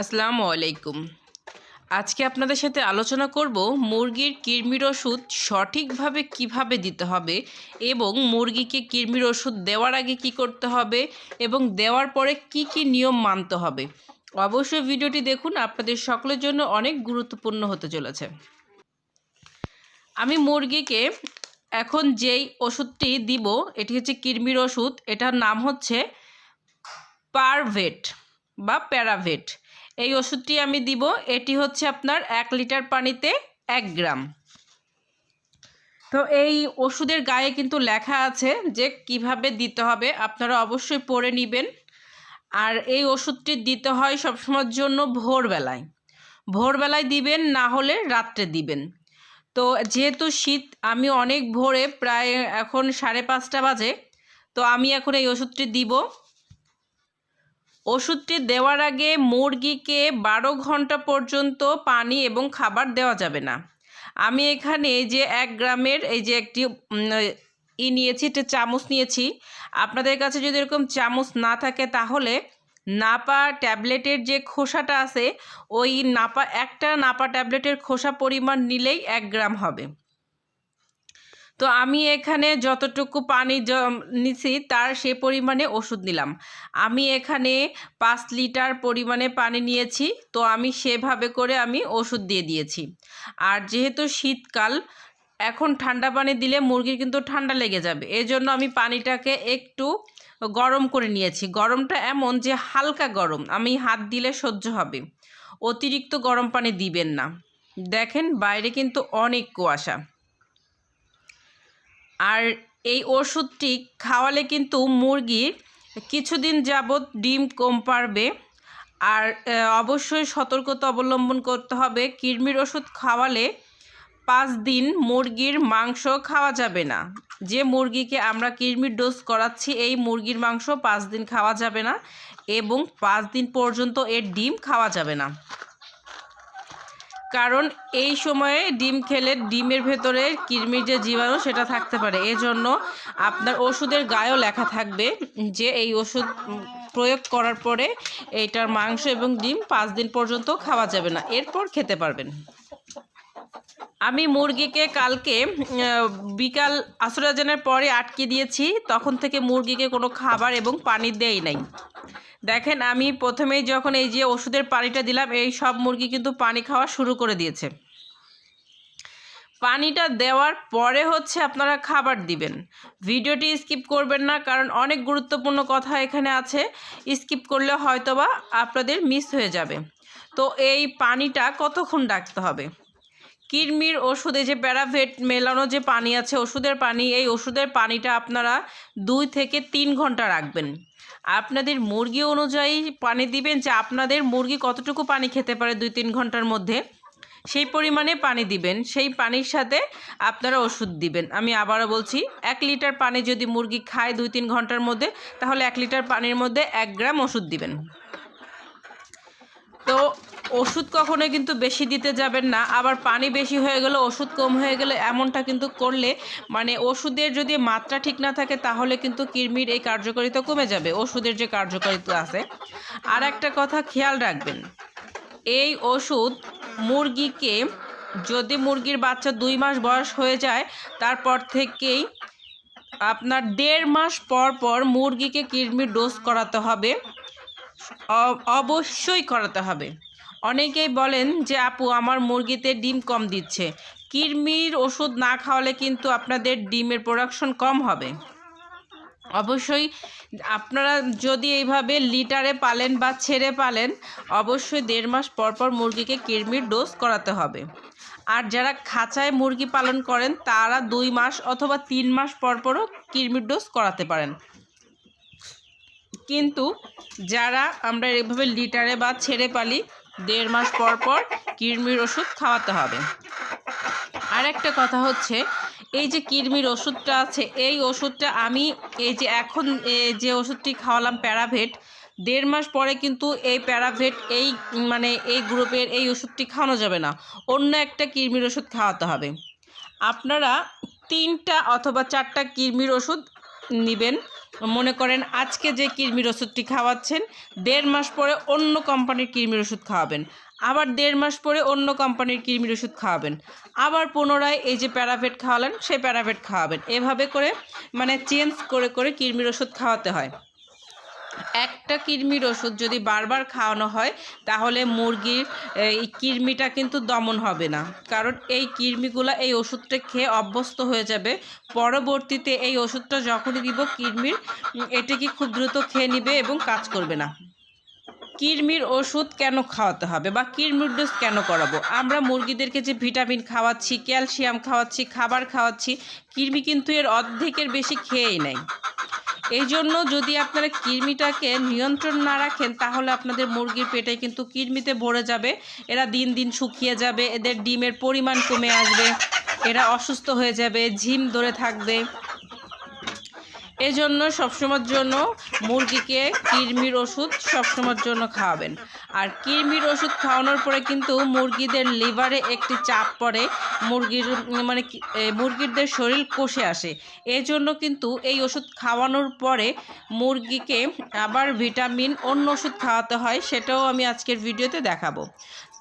আসসালামু আলাইকুম। আজকে আপনাদের সাথে আলোচনা করব মুরগির কৃমির ওষুধ সঠিকভাবে কীভাবে দিতে হবে এবং মুরগিকে কৃমির ওষুধ দেওয়ার আগে কি করতে হবে এবং দেওয়ার পরে কি কি নিয়ম মানতে হবে। অবশ্যই ভিডিওটি দেখুন, আপনাদের সকলের জন্য অনেক গুরুত্বপূর্ণ হতে চলেছে। আমি মুরগিকে এখন যেই ওষুধটি দিব, এটি হচ্ছে কৃমির ওষুধ। এটার নাম হচ্ছে পারভেট বা প্যারাভেট। এই ওষুধটি আমি দিব, এটি হচ্ছে আপনার এক লিটার পানিতে এক গ্রাম। তো এই ওষুধের গায়ে কিন্তু লেখা আছে যে কীভাবে দিতে হবে, আপনারা অবশ্যই পড়ে নেবেন। আর এই ওষুধটি দিতে হয় সবসময়ের জন্য ভোরবেলায়। ভোরবেলায় দিবেন, না হলে রাত্রে দিবেন। তো যেহেতু শীত, আমি অনেক ভোরে প্রায় এখন সাড়ে পাঁচটা বাজে, তো আমি এখন এই ওষুধটি দিব। ওষুধটি দেওয়ার আগে মুরগিকে বারো ঘণ্টা পর্যন্ত পানি এবং খাবার দেওয়া যাবে না। আমি এখানে যে এক গ্রামের এই যে একটি ই নিয়েছি, একটা চামচ নিয়েছি। আপনাদের কাছে যদি এরকম চামচ না থাকে তাহলে নাপা ট্যাবলেটের যে খোসাটা আছে, ওই নাপা, একটা নাপা ট্যাবলেটের খোসা পরিমাণ নিলেই এক গ্রাম হবে। তো আমি এখানে যতটুকু পানি নিছি তার সে পরিমাণে ওষুধ নিলাম। আমি এখানে পাঁচ লিটার পরিমাণে পানি নিয়েছি, তো আমি সেভাবে করে আমি ওষুধ দিয়ে দিয়েছি। আর যেহেতু শীতকাল, এখন ঠান্ডা পানি দিলে মুরগির কিন্তু ঠান্ডা লেগে যাবে। এই জন্য আমি পানিটাকে একটু গরম করে নিয়েছি। গরমটা এমন যে হালকা গরম, আমি হাত দিলে সহ্য হবে। অতিরিক্ত গরম পানি দিবেন না। দেখেন বাইরে কিন্তু অনেক কুয়াশা। আর এই ওষুধটি খাওয়ালে কিন্তু মুরগি কিছুদিন যাবৎ ডিম কম পারবে। আর অবশ্যই সতর্কতা অবলম্বন করতে হবে। কৃমির ওষুধ খাওয়ালে পাঁচ দিন মুরগির মাংস খাওয়া যাবে না। যে মুরগিকে আমরা কৃমির ডোজ করাচ্ছি, এই মুরগির মাংস পাঁচ দিন খাওয়া যাবে না এবং পাঁচ দিন পর্যন্ত এর ডিম খাওয়া যাবে না। কারণ এই সময়ে ডিম খেলে ডিমের ভেতরে কৃমির যে জীবাণু সেটা থাকতে পারে। এজন্য আপনার ওষুধের গায়েও লেখা থাকবে যে এই ওষুধ প্রয়োগ করার পরে এইটার মাংস এবং ডিম পাঁচ দিন পর্যন্ত খাওয়া যাবে না। এরপর খেতে পারবেন। আমি মুরগিকে কালকে বিকাল আসরাজানের পরে আটকে দিয়েছি। তখন থেকে মুরগিকে কোনো খাবার এবং পানি দেই নাই। দেখেন, আমি প্রথমেই যখন এই যে ওষুধের পানিটা দিলাম, এই সব মুরগি কিন্তু পানি খাওয়া শুরু করে দিয়েছে। পানিটা দেওয়ার পরে হচ্ছে আপনারা খাবার দিবেন। ভিডিওটি স্কিপ করবেন না, কারণ অনেক গুরুত্বপূর্ণ কথা এখানে আছে। স্কিপ করলে হয়তোবা আপনাদের মিস হয়ে যাবে। তো এই পানিটা কতক্ষণ রাখতে হবে? কৃমির ওষুধে যে প্যারাভেট মেলানো যে পানি আছে, ওষুধের পানি, এই ওষুধের পানিটা আপনারা দুই থেকে তিন ঘণ্টা রাখবেন। আপনাদের মুরগি অনুযায়ী পানি দিবেন যে আপনাদের মুরগি কতটুকু পানি খেতে পারে দুই তিন ঘণ্টার মধ্যে, সেই পরিমাণে পানি দিবেন। সেই পানির সাথে আপনারা ওষুধ দিবেন। আমি আবারও বলছি, এক লিটার পানি যদি মুরগি খায় দুই তিন ঘণ্টার মধ্যে, তাহলে এক লিটার পানির মধ্যে এক গ্রাম ওষুধ দিবেন। তো ওষুধ কখনোই কিন্তু বেশি দিতে যাবেন না। আবার পানি বেশি হয়ে গেলে, ওষুধ কম হয়ে গেলে এমনটা কিন্তু করলে মানে ওষুধের যদি মাত্রা ঠিক না থাকে, তাহলে কিন্তু কৃমির এই কার্যকারিতা কমে যাবে, ওষুধের যে কার্যকারিতা আছে। আর একটা কথা খেয়াল রাখবেন, এই ওষুধ মুরগিকে, যদি মুরগির বাচ্চা দুই মাস বয়স হয়ে যায়, তারপর থেকেই আপনার দেড় মাস পর পর মুরগিকে কৃমির ডোজ করাতে হবে অবশ্যই করাতে হবে। অনেকেই বলেন যে, আপু, আমার মুরগিতে ডিম কম দিচ্ছে। কৃমির ওষুধ না খাওয়ালে কিন্তু আপনাদের ডিমের প্রোডাকশন কম হবে। অবশ্যই আপনারা যদি এইভাবে লিটারে পালেন বা ছেড়ে পালেন, অবশ্যই দেড় মাস পর পর মুরগিকে কৃমির ডোজ করাতে হবে। আর যারা খাঁচায় মুরগি পালন করেন, তারা দুই মাস অথবা তিন মাস পর পরও কৃমির ডোজ করাতে পারেন। কিন্তু যারা আমরা এভাবে লিটারে বা ছেড়ে পালি দেড় মাস পর পর কৃমির ওষুধ খাওয়াতে হবে। আর একটা কথা হচ্ছে, এই যে কৃমির ওষুধটা আছে, এই ওষুধটা আমি, এই যে এখন যে ওষুধটি খাওয়ালাম প্যারাভেট, দেড় মাস পরে কিন্তু এই প্যারাভেট, এই মানে এই গ্রুপের এই ওষুধটি খাওয়ানো যাবে না। অন্য একটা কৃমির ওষুধ খাওয়াতে হবে। আপনারা তিনটা অথবা চারটা কৃমির ওষুধ নেবেন। মনে করেন আজকে যে কৃমির ওষুধটি খাওয়াচ্ছেন, দেড় মাস পরে অন্য কোম্পানির কৃমির ওষুধ খাওয়াবেন। আবার দেড় মাস পরে অন্য কোম্পানির কৃমির ওষুধ খাওয়াবেন। আবার পুনরায় এই যে প্যারাভেট খাওয়ালেন, সেই প্যারাভেট খাওয়াবেন। এভাবে করে মানে চেঞ্জ করে করে কৃমির ওষুধ খাওয়াতে হয়। একটা কৃমির ওষুধ যদি বারবার খাওয়ানো হয়, তাহলে মুরগির এই কৃমিটা কিন্তু দমন হবে না। কারণ এই কৃমিগুলো এই ওষুধটা খেয়ে অভ্যস্ত হয়ে যাবে। পরবর্তীতে এই ওষুধটা যখনই দিব, কৃমির এটাকে খুব দ্রুত খেয়ে নিবে এবং কাজ করবে না। কৃমির ওষুধ কেন খাওয়াতে হবে বা কৃমির ডোজ কেন করাবো? আমরা মুরগিদেরকে যে ভিটামিন খাওয়াচ্ছি, ক্যালসিয়াম খাওয়াচ্ছি, খাবার খাওয়াচ্ছি, কৃমি কিন্তু এর অর্ধেকের বেশি খেয়েই নেয়। এই জন্য যদি আপনারা কৃমিটাকে নিয়ন্ত্রণ না রাখেন, তাহলে আপনাদের মুরগির পেটে কিন্তু কৃমিতে ভরে যাবে। এরা দিন দিন শুকিয়ে যাবে, এদের ডিমের পরিমাণ কমে আসবে, এরা অসুস্থ হয়ে যাবে, ঝিম ধরে থাকবে। এজন্য সবসময়ের জন্য মুরগিকে কৃমির ওষুধ সবসময়ের জন্য খাওয়াবেন। আর কৃমির ওষুধ খাওয়ানোর পরে কিন্তু মুরগিদের লিভারে একটি চাপ পড়ে, মুরগির মানে মুরগিদের শরীর কষে আসে। এজন্য কিন্তু এই ওষুধ খাওয়ানোর পরে মুরগিকে আবার ভিটামিন অন্য ওষুধ খাওয়াতে হয়, সেটাও আমি আজকের ভিডিওতে দেখাবো।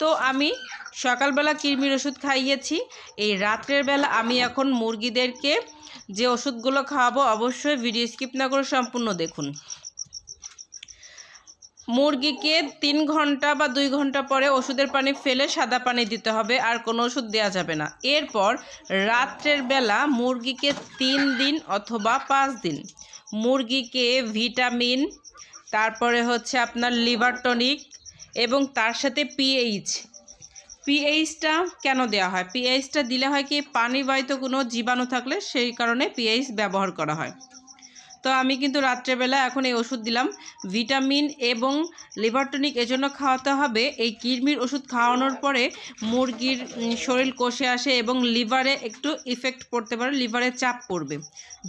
তো আমি সকালবেলা কৃমির ওষুধ খাইয়েছি। এই রাত্রের বেলা আমি এখন মুরগিদেরকে যে ওষুধগুলো খাওয়াবো অবশ্যই ভিডিও স্কিপ না করে সম্পূর্ণ দেখুন। মুরগিকে তিন ঘণ্টা বা দুই ঘণ্টা পরে ওষুধের পানি ফেলে সাদা পানি দিতে হবে, আর কোনো ওষুধ দেওয়া যাবে না। এরপর রাত্রের বেলা মুরগিকে তিন দিন অথবা পাঁচ দিন। মুরগিকে ভিটামিন, তারপরে হচ্ছে আপনার লিভার টনিক এবং তার সাথে পিএইচ পিএইচটা কেন দেওয়া হয়? পিএইচটা দিলে হয় কি, পানিবাহিত কোনো জীবাণু থাকলে সেই কারণে পিএইচ ব্যবহার করা হয়। তো আমি কিন্তু রাত্রেবেলা এখন এই ওষুধ দিলাম। ভিটামিন এবং লিভার টনিক এজন্য খাওয়াতে হবে। এই কৃমির ওষুধ খাওয়ানোর পরে মুরগির শরীর কষে আসে এবং লিভারে একটু ইফেক্ট পড়তে পারে, লিভারে চাপ পড়বে।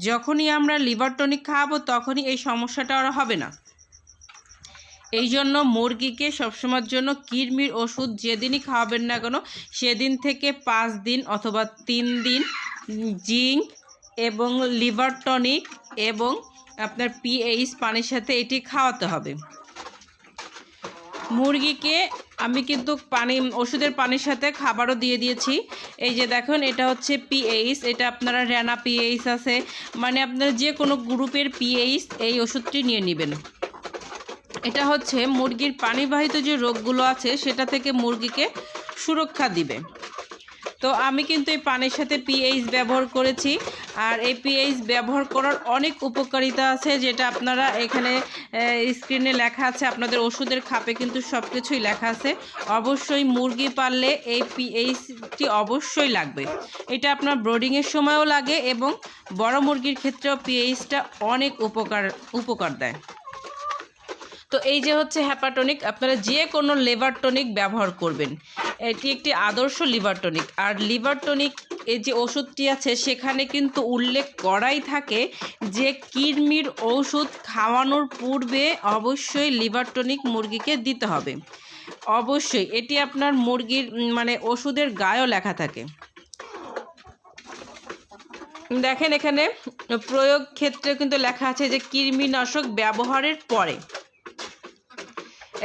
যখনই আমরা লিভার টনিক খাওয়াবো তখনই এই সমস্যাটা আর হবে না। এই জন্য মুরগিকে সবসময়ের জন্য কৃমির ওষুধ যেদিনই খাওয়াবেন না কেন, সেদিন থেকে পাঁচ দিন অথবা তিন দিন জিঙ্ক এবং লিভার টনিক এবং আপনার পিএইচ পানির সাথে এটি খাওয়াতে হবে। মুরগিকে আমি কিন্তু পানি, ওষুধের পানির সাথে খাবারও দিয়ে দিয়েছি। এই যে দেখুন, এটা হচ্ছে পিএইচ, এটা আপনারা র্যানা পিএইচ আছে মানে আপনারা যে কোনো গ্রুপের পিএইচ এই ওষুধটি নিয়ে নেবেন। এটা হচ্ছে মুরগির পানিবাহিত যে রোগগুলো আছে, সেটা থেকে মুরগিকে সুরক্ষা দিবে। তো আমি কিন্তু এই পানির সাথে পিএইচ ব্যবহার করেছি, আর এই পিএইচ ব্যবহার করার অনেক উপকারিতা আছে, যেটা আপনারা এখানে স্ক্রিনে লেখা আছে, আপনাদের ওষুধের খাপে কিন্তু সব কিছুই লেখা আছে। অবশ্যই মুরগি পাললে এই পিএইচটি অবশ্যই লাগবে। এটা আপনার ব্রোডিংয়ের সময়ও লাগে এবং বড় মুরগির ক্ষেত্রেও পিএইচটা অনেক উপকার উপকার দেয়। তো এই যে হচ্ছে হ্যাপাটনিক আপনারা যে কোনো লিভার টনিক ব্যবহার করবেন। এটি একটি আদর্শ লিভার টনিক আর লিভার টনিক এই যে ওষুধটি আছে, সেখানে কিন্তু উল্লেখ করাই থাকে যে কৃমির ওষুধ খাওয়ানোর পূর্বে অবশ্যই লিভার টনিক মুরগিকে দিতে হবে। অবশ্যই, এটি আপনার মুরগির মানে ওষুধের গায়েও লেখা থাকে। দেখেন এখানে প্রয়োগ ক্ষেত্রে কিন্তু লেখা আছে যে কৃমিনাশক ব্যবহারের পরে।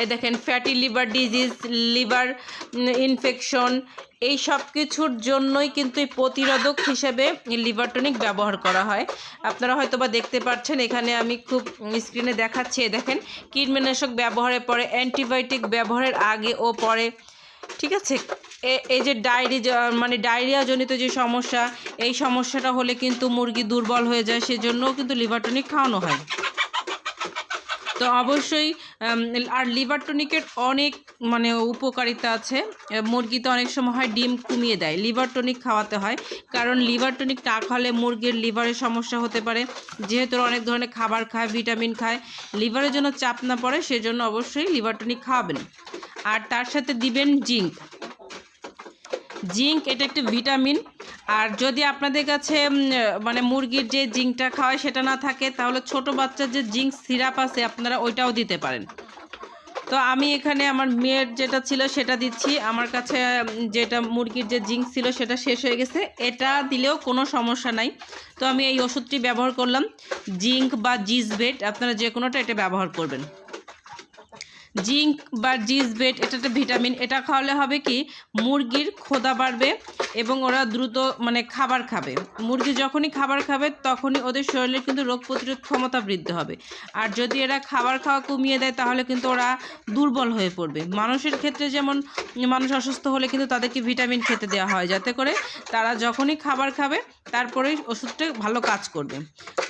এই দেখেন fatty liver disease liver infection এই সব কিছুর জন্যই কিন্তু এই প্রতিরোধক হিসেবে লিভার টনিক ব্যবহার করা হয়। আপনারা হয়তো বা দেখতে পাচ্ছেন, এখানে আমি খুব স্ক্রিনে দেখাচ্ছি দেখেন, কীটনাশক ব্যবহারের পরে অ্যান্টিবায়োটিক ব্যবহারের আগে ও পরে, ঠিক আছে? এই যে ডায়রি মানে ডায়রিয়া জনিত যে সমস্যা, এই সমস্যাটা হলে কিন্তু মুরগি দুর্বল হয়ে যায়, সেজন্যও কিন্তু লিভার টনিক খাওয়ানো হয়। তো অবশ্যই আর লিভার টনিকের অনেক মানে উপকারিতা আছে। মুরগিতে অনেক সময় হয় ডিম কমিয়ে দেয়। লিভার টনিক খাওয়াতে হয়। কারণ লিভার টনিক না খাওয়ালে মুরগির লিভারের সমস্যা হতে পারে। যেহেতু অনেক ধরনের খাবার খায়, ভিটামিন খায়, লিভারের জন্য চাপ না পড়ে, সেজন্য অবশ্যই লিভার টনিক খাওয়াবেন। আর তার সাথে দিবেন জিঙ্ক। জিঙ্ক এটা একটি ভিটামিন। আর যদি আপনাদের কাছে মানে মুরগির যে জিঙ্কটা খাওয়ায় সেটা না থাকে, তাহলে ছোট বাচ্চার যে জিঙ্ক সিরাপ আছে, আপনারা ওইটাও দিতে পারেন। তো আমি এখানে আমার মেয়ের যেটা ছিল সেটা দিচ্ছি। আমার কাছে যেটা মুরগির যে জিঙ্ক ছিল সেটা শেষ হয়ে গেছে। এটা দিলেও কোনো সমস্যা নাই। তো আমি এই ওষুধটি ব্যবহার করলাম। জিঙ্ক বা জিজবেট আপনারা যে কোনোটা এটা ব্যবহার করবেন। জিঙ্ক বা জিজবেট এটা একটা ভিটামিন, এটা খাওয়ালে হবে কি মুরগির খোদা বাড়বে এবং ওরা দ্রুত মানে খাবার খাবে। মুরগি যখনই খাবার খাবে তখনই ওদের শরীরে কিন্তু রোগ প্রতিরোধ ক্ষমতা বৃদ্ধি হবে। আর যদি এরা খাবার খাওয়া কমিয়ে দেয় তাহলে কিন্তু ওরা দুর্বল হয়ে পড়বে। মানুষের ক্ষেত্রে যেমন মানুষ অসুস্থ হলে কিন্তু তাদেরকে ভিটামিন খেতে দেওয়া হয়, যাতে করে তারা যখনই খাবার খাবে তারপরেই ওষুধটা ভালো কাজ করবে।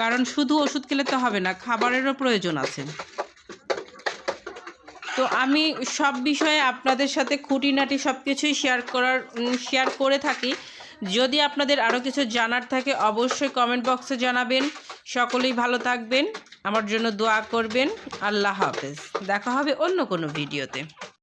কারণ শুধু ওষুধ খেলে তো হবে না, খাবারেরও প্রয়োজন আছে। তো আমি সব বিষয়ে আপনাদের সাথে খুঁটিনাটি সব কিছুই শেয়ার করার শেয়ার করে থাকি। যদি আপনাদের আরও কিছু জানার থাকে, অবশ্যই কমেন্ট বক্সে জানাবেন। সকলেই ভালো থাকবেন। আমার জন্য দোয়া করবেন। আল্লাহ হাফেজ। দেখা হবে অন্য কোনো ভিডিওতে